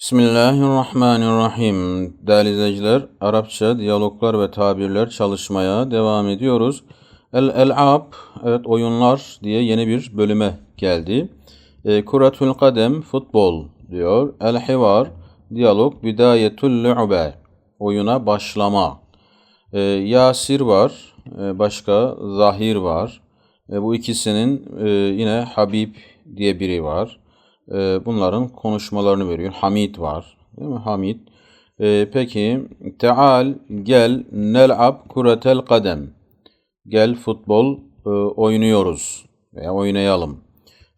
Bismillahirrahmanirrahim. Değerli izleyiciler, Arapça diyaloglar ve tabirler çalışmaya devam ediyoruz. El-El'ab, evet oyunlar diye yeni bir bölüme geldi. E, Kuratül Kadem, futbol diyor. El-Hivar, diyalog, Bidayetül Lu'be, oyuna başlama. E, Yasir var, e, başka Zahir var. E, bu ikisinin e, yine Habib diye biri var. E, bunların konuşmalarını veriyor. Hamid var. Değil mi? Hamid. E, peki Teal gel nel'ab kuretel kadem. Gel futbol e, oynuyoruz veya oynayalım.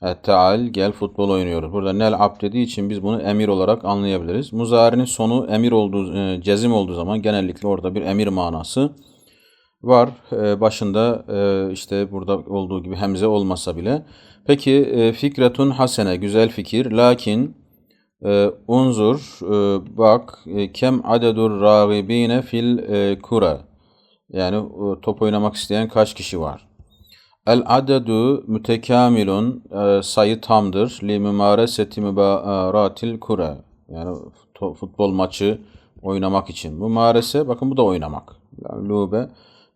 Evet, Teal gel futbol oynuyoruz. Burada nel'ab dediği için biz bunu emir olarak anlayabiliriz. Muzari'nin sonu emir olduğu, e, cezim olduğu zaman genellikle orada bir emir manası var. E, başında e, işte burada olduğu gibi hemze olmasa bile. Peki e, fikretun hasene güzel fikir. Lakin e, unzur bak kem adedur ragibine fil e, kura. Yani top oynamak isteyen kaç kişi var? El adedu mütekamilun sayı tamdır. Li mümareseti mübaratil kura. Yani futbol maçı oynamak için. Mümarese bakın bu da oynamak. Yani lube.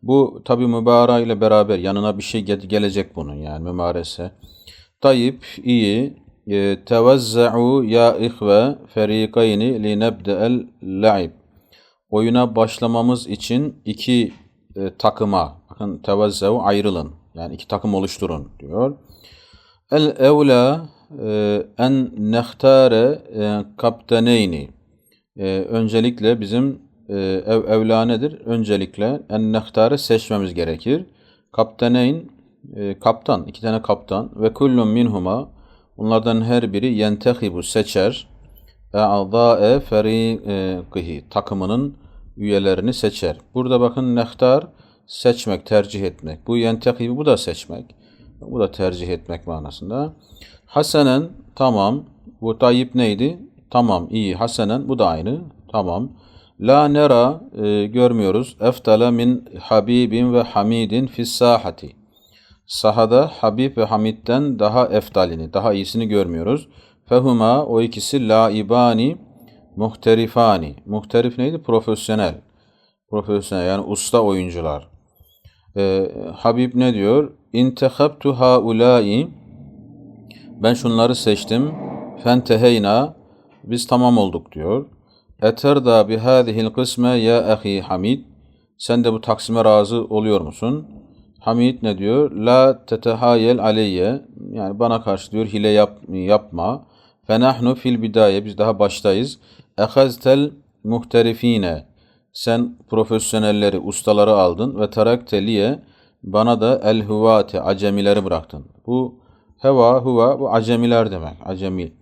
Bu tabi mübara ile beraber yanına bir şey ge- gelecek bunun yani mümarese. Tayyip iyi. E, Tevezza'u ya ihve ferikayni li nebde'el la'ib. Oyuna başlamamız için iki e, takıma, bakın tevezza'u ayrılın. Yani iki takım oluşturun diyor. El evla e, en nehtare e, kaptaneyni. Öncelikle bizim ev, evla nedir? Öncelikle en nehtare seçmemiz gerekir. Kaptaneyn e, kaptan, iki tane kaptan ve kullun minhuma bunlardan her biri yentehibu seçer e'adâe feriqihi takımının üyelerini seçer. Burada bakın nehtar seçmek, tercih etmek. Bu yentehibu bu da seçmek. Bu da tercih etmek manasında. Hasenen tamam. Bu tayyip neydi? Tamam, iyi. Hasenen bu da aynı. Tamam. La nera e, görmüyoruz. Eftale min habibin ve hamidin fis sahati. Sahada Habib ve Hamid'den daha eftalini, daha iyisini görmüyoruz. Fehuma o ikisi laibani muhterifani. Muhterif neydi? Profesyonel. Profesyonel yani usta oyuncular. Ee, Habib ne diyor? İntehabtu haulai ben şunları seçtim. Fenteheyna biz tamam olduk diyor. Eterda bi hadihil kısme ya ahi Hamid sen de bu taksime razı oluyor musun? Hamid ne diyor? La tetehayel aleyye yani bana karşı diyor hile yap, yapma. Fenahnu fil bidaye biz daha baştayız. Ehaztel muhterifine sen profesyonelleri, ustaları aldın ve terakteliye bana da el huvate acemileri bıraktın. Bu heva huva bu acemiler demek. Acemi.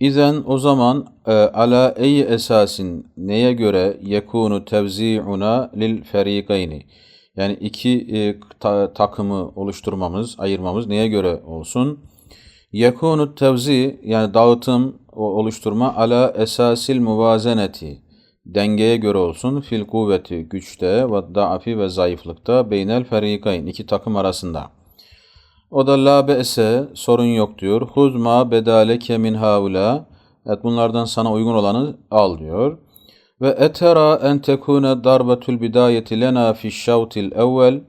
İzen o zaman e, ala ey esasin neye göre yekunu tevzi'una lil ferikayni yani iki e, ta, takımı oluşturmamız, ayırmamız neye göre olsun? Yekunu tevzi yani dağıtım oluşturma ala esasil muvazeneti dengeye göre olsun fil kuvveti güçte ve da'afi ve zayıflıkta beynel ferikayn iki takım arasında. O da la be'se sorun yok diyor. Huzma bedaleke min haula. Evet bunlardan sana uygun olanı al diyor. Ve etera en tekune darbetul bidayeti lena fi şavtil evvel.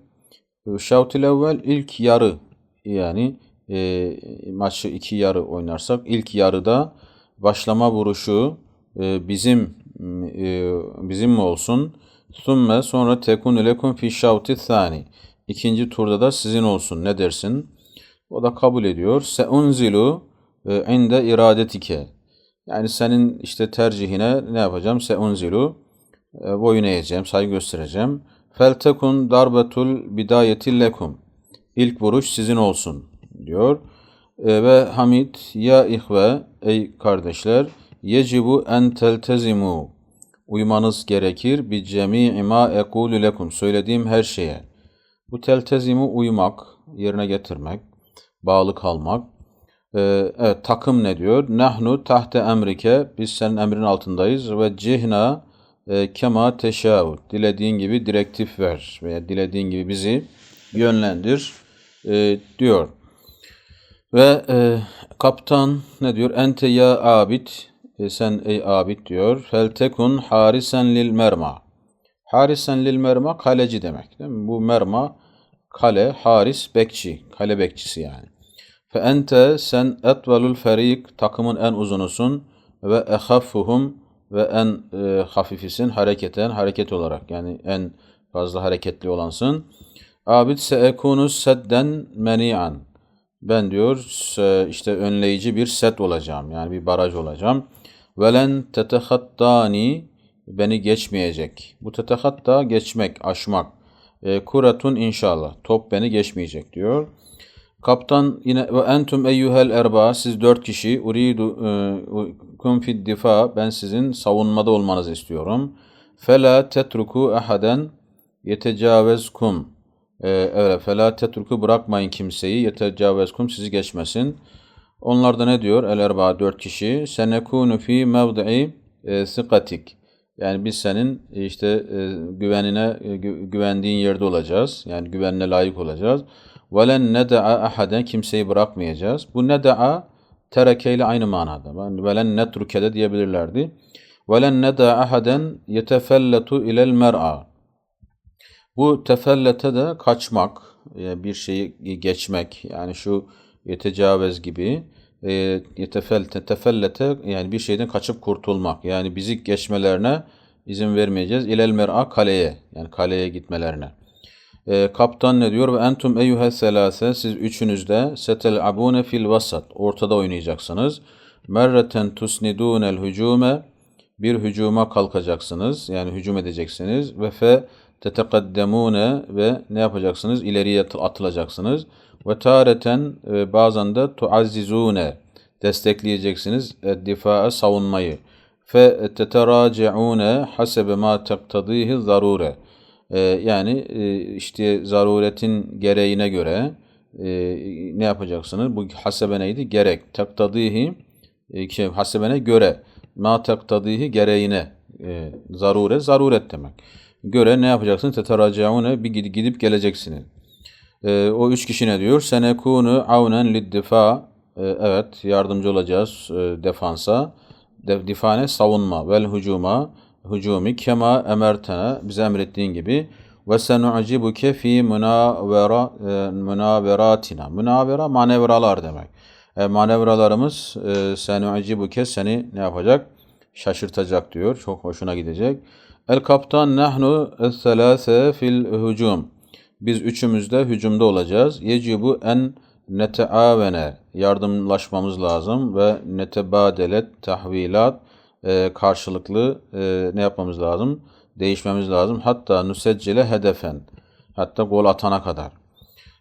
Şavtil evvel ilk yarı yani e, maçı iki yarı oynarsak ilk yarıda başlama vuruşu e, bizim e, bizim mi olsun? Thumme sonra tekun lekum fi şavti thani. İkinci turda da sizin olsun. Ne dersin? O da kabul ediyor. Seunzilu e, inde iradetike. Yani senin işte tercihine ne yapacağım? Seunzilu e, boyun eğeceğim, saygı göstereceğim. Feltekun darbetul bidayeti lekum. İlk vuruş sizin olsun diyor. E, ve Hamid ya ihve ey kardeşler yecibu en teltezimu uymanız gerekir bi cemi'i ma ekulu lekum söylediğim her şeye. Bu teltezimu uymak, yerine getirmek, bağlı kalmak. Ee, evet takım ne diyor? Nahnu tahte emrike biz senin emrin altındayız ve cihna e, kema teşaut dilediğin gibi direktif ver veya dilediğin gibi bizi yönlendir e, diyor. Ve e, kaptan ne diyor? Ente ya abid E, sen ey abid diyor. Fel tekun harisen lil merma. Harisen lil merma kaleci demek. Değil mi? Bu merma kale, haris, bekçi. Kale bekçisi yani. Fe ente sen etvelul ferik takımın en uzunusun ve ehaffuhum ve en e, hafifisin hareketen hareket olarak yani en fazla hareketli olansın. Abid seekunu sedden meni'an. Ben diyor işte önleyici bir set olacağım. Yani bir baraj olacağım. Velen tetehattani beni geçmeyecek. Bu tetehatta geçmek, aşmak. E, kuratun inşallah. Top beni geçmeyecek diyor. Kaptan yine ve entum eyyuhel erba siz dört kişi uridu e, kum fid difa ben sizin savunmada olmanızı istiyorum. Fela tetruku ahaden yetecavvezkum e, evet fela tetruku bırakmayın kimseyi yetecavvezkum sizi geçmesin. Onlar da ne diyor? El erba dört kişi. Senekunu fi mevdi'i e, sıkatik. Yani biz senin işte e, güvenine e, güvendiğin yerde olacağız. Yani güvenine layık olacağız. Velen neda'a ahaden kimseyi bırakmayacağız. Bu neda'a tereke ile aynı manada. Velen netruke de diyebilirlerdi. Velen neda'a ahaden yetefelletu ilel mer'a. Bu tefellete de kaçmak, e, bir şeyi geçmek. Yani şu yetecavez gibi e, tefellete yani bir şeyden kaçıp kurtulmak. Yani bizi geçmelerine izin vermeyeceğiz. İlel mer'a kaleye yani kaleye gitmelerine. E, kaptan ne diyor? Ve entum eyyuhe selase siz üçünüz de setel abune fil vasat ortada oynayacaksınız. Merreten tusnidunel hücume bir hücuma kalkacaksınız. Yani hücum edeceksiniz. Ve fe tetekaddemune ve ne yapacaksınız? İleriye atılacaksınız. Ve tareten e, bazen de tuazzizune destekleyeceksiniz difa'a savunmayı. Fe teteraciune hasebe ma tektadihi zarure. E, yani e, işte zaruretin gereğine göre ne yapacaksınız? Bu hasebe neydi? Gerek. Tektadihi şey, hasebene göre ma tektadihi gereğine zarure zaruret demek. Göre ne yapacaksınız? Teteracaune bir gidip geleceksiniz. E, o üç kişi ne diyor? Senekunu avnen liddifa. E, evet yardımcı olacağız e, defansa. De, difane savunma. Vel hücuma. Hücumi kema emertene. Bize emrettiğin gibi. Ve senu'cibuke fi münavera, e, münaveratina. Münavera manevralar demek. E, manevralarımız e, senu'cibuke seni ne yapacak? Şaşırtacak diyor. Çok hoşuna gidecek. El kaptan nahnu es-selase fil hücum. Biz üçümüz de hücumda olacağız. Yecibu en neteavene yardımlaşmamız lazım ve netebadelet tahvilat e, karşılıklı e, ne yapmamız lazım? Değişmemiz lazım. Hatta nuseccile hedefen hatta gol atana kadar.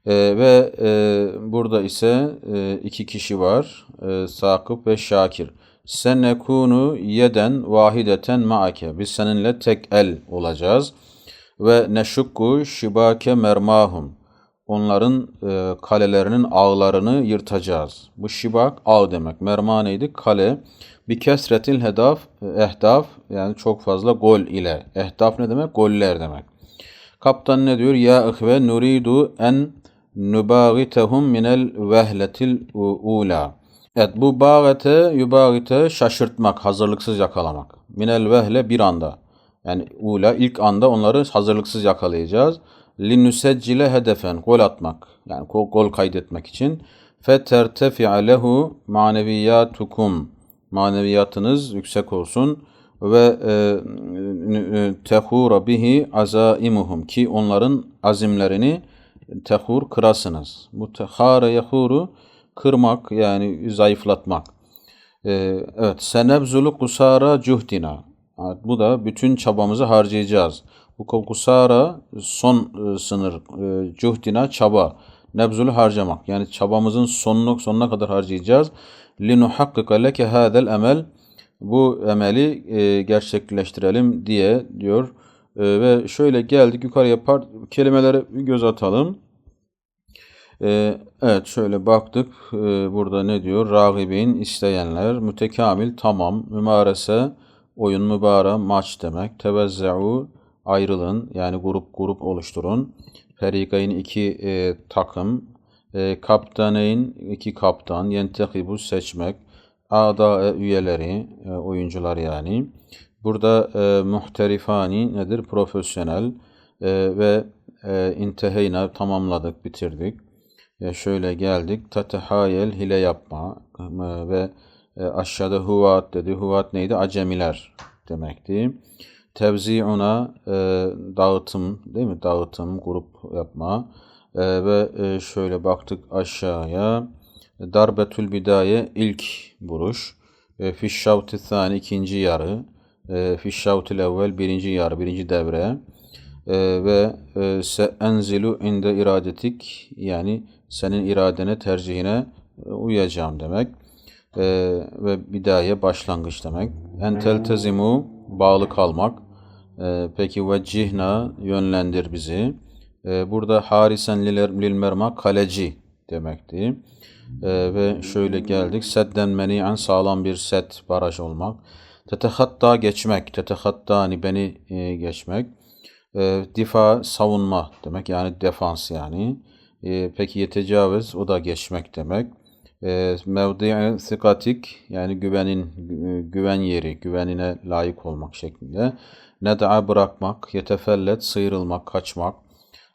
E, ve e, burada ise e, iki kişi var. E, Sakıp ve Şakir. Senekunu yeden vahideten maake. Biz seninle tek el olacağız ve neşukku şibake mermahum. Onların e, kalelerinin ağlarını yırtacağız. Bu şibak ağ demek. Merma neydi? Kale. Bir kesretil hedaf, ehdaf yani çok fazla gol ile. Ehdaf ne demek? Goller demek. Kaptan ne diyor? Ya ihve nuridu en nubagitehum minel vehletil ula. Evet bu bağete, yubagite şaşırtmak, hazırlıksız yakalamak. Minel vehle bir anda. Yani ula ilk anda onları hazırlıksız yakalayacağız. Linuseccile hedefen gol atmak. Yani gol, kaydetmek için. Fetertefi'a lehu maneviyatukum. Maneviyatınız yüksek olsun ve e, e, tehura bihi azaimuhum ki onların azimlerini tehur kırasınız. Bu tehare yahuru kırmak yani zayıflatmak. E, evet senebzulu kusara cuhdina bu da bütün çabamızı harcayacağız. Bu kokusara son e, sınır. E, cuhdina çaba. Nebzul harcamak. Yani çabamızın sonunu sonuna kadar harcayacağız. Linuhakkika leke hadel emel. Bu emeli e, gerçekleştirelim diye diyor. E, ve şöyle geldik yukarıya part, kelimelere göz atalım. Evet şöyle baktık. Burada ne diyor? Ragibin isteyenler, mütekamil tamam, mümarese, Oyun mübara maç demek. Tevezze'u ayrılın yani grup grup oluşturun. Ferikayn iki e, takım. E, kaptaneyn iki kaptan. Yentekibu seçmek. ada üyeleri, e, oyuncular yani. Burada e, muhterifani nedir? Profesyonel e, ve e, inteheyna tamamladık, bitirdik. E, şöyle geldik. Tatehayel hile yapma e, ve e, aşağıda huvat dedi. Huvat neydi? Acemiler demekti. Tevzi'una e, dağıtım değil mi? Dağıtım, grup yapma. E, ve e, şöyle baktık aşağıya. Darbetül bidaye ilk vuruş. E, Fişşavti thani ikinci yarı. E, Fişşavtil evvel birinci yarı, birinci devre. E, ve e, se enzilu inde iradetik yani senin iradene tercihine e, uyacağım demek. E, ve bidaye başlangıç demek. En teltezimu bağlı kalmak. E, peki veccihna yönlendir bizi. E, burada harisen lil lil merma kaleci demekti. E, ve şöyle geldik. Sedden meni'an sağlam bir set baraj olmak. Tetehatta geçmek. Tetehattani beni e, geçmek. E, difa savunma demek yani defans yani. E, peki yetecavüz o da geçmek demek. E, mevdi'i sikatik yani güvenin gü- güven yeri, güvenine layık olmak şeklinde. Ned'a bırakmak, yetefellet sıyrılmak, kaçmak.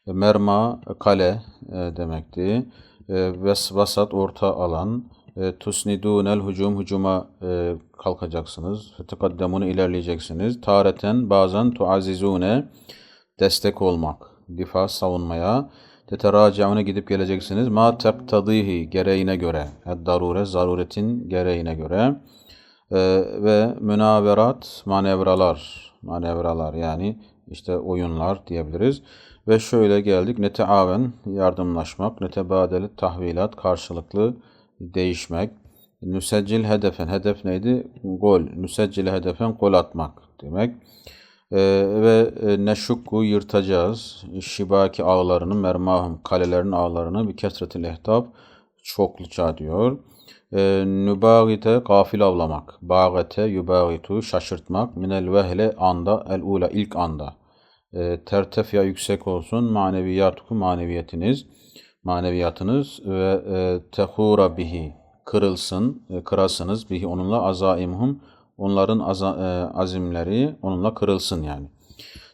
Merma kale e, demekti. E, ves vasat orta alan. E, tusnidunel hücum hücuma e, kalkacaksınız. Tekaddemun ilerleyeceksiniz. Tareten bazen tuazizune destek olmak. Difa savunmaya. Teteracaune gidip geleceksiniz. Ma tektadihi gereğine göre. Darure zaruretin gereğine göre. Ee, ve münaverat manevralar. Manevralar yani işte oyunlar diyebiliriz. Ve şöyle geldik. Neteaven yardımlaşmak. Netebadeli tahvilat karşılıklı değişmek. Nüseccil hedefen. Hedef neydi? Gol. Nüseccil hedefen gol atmak demek. Ee, ve e, neşukku yırtacağız. Şibaki ağlarını, mermahum kalelerin ağlarını bir kesretil ehtab çokluca diyor. Ee, nübagite gafil avlamak. Bağete yubagitu şaşırtmak. Minel vehle anda el ula ilk anda. Ee, tertefya yüksek olsun maneviyatuku maneviyetiniz. Maneviyatınız ve e, tehura bihi kırılsın, e, kırasınız bihi onunla azaimuhum onların e, azimleri onunla kırılsın yani.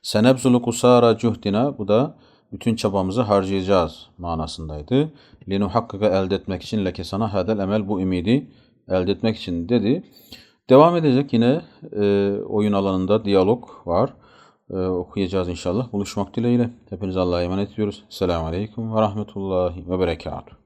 Senebzulu kusara cuhdina bu da bütün çabamızı harcayacağız manasındaydı. Linu hakkıka elde etmek için leke sana hadel emel bu ümidi elde etmek için dedi. Devam edecek yine e, oyun alanında diyalog var. E, okuyacağız inşallah. Buluşmak dileğiyle. Hepinize Allah'a emanet ediyoruz. Selamun Aleyküm ve Rahmetullahi ve Berekatuhu.